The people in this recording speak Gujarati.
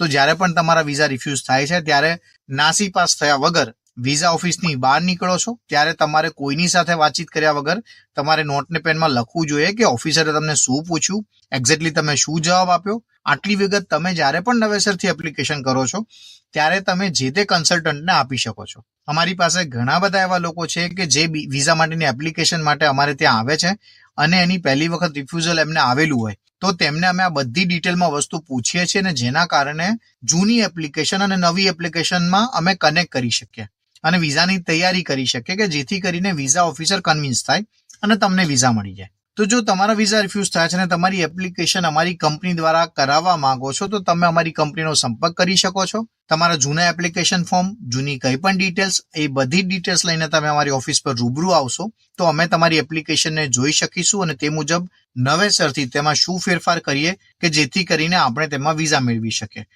તો જ્યારે પણ તમારા વિઝા રિફ્યુઝ થાય છે, ત્યારે નાસી પાસ થયા વગર વિઝા ઓફિસની બહાર નીકળો છો. ત્યારે તમારે કોઈની સાથે વાતચીત કર્યા વગર તમારે નોટને પેનમાં લખવું જોઈએ કે ઓફિસરે તમને શું પૂછ્યું? એક્ઝેક્ટલી તમે શું જવાબ આપ્યો? આટલી વિગત તમે જ્યારે પણ નવેસરથી એપ્લિકેશન કરો છો, ત્યારે તમે જે તે કન્સલ્ટન્ટને આપી શકો છો. અમારી પાસે ઘણા બધા એવા લોકો છે કે જે વિઝા માટેની એપ્લિકેશન માટે અમારે ત્યાં આવે છે અને એની પહેલી વખત રિફ્યુઝલ એમને આવેલું હોય. તો તેમને અમે આ બધી ડિટેલમાં વસ્તુ પૂછીએ છીએ અને જેના કારણે જૂની એપ્લિકેશન અને નવી એપ્લિકેશનમાં અમે કનેક્ટ કરી શકીએ. અને વિઝાની તૈયારી કરી શકીએ કે જેથી કરીને વિઝા ઓફિસર કન્વિન્સ થાય અને તમને વિઝા મળી જાય. તો જો તમારા વિઝા રિફ્યુઝ થાય છે અને તમારી એપ્લિકેશન અમારી કંપની દ્વારા કરાવવા માંગો છો, તો તમે અમારી કંપનીનો સંપર્ક કરી શકો છો. તમારા જૂના એપ્લિકેશન ફોર્મ જૂની કંઈ પણ ડિટેલ્સ એ બધી ડિટેલ્સ લઈને તમે અમારી ઓફિસ પર રૂબરૂ આવશો, તો અમે તમારી એપ્લિકેશનને જોઈ શકીશું અને તે મુજબ નવેસરથી તેમાં શું ફેરફાર કરીએ કે જેથી કરીને આપણે તેમાં વિઝા મેળવી શકીએ.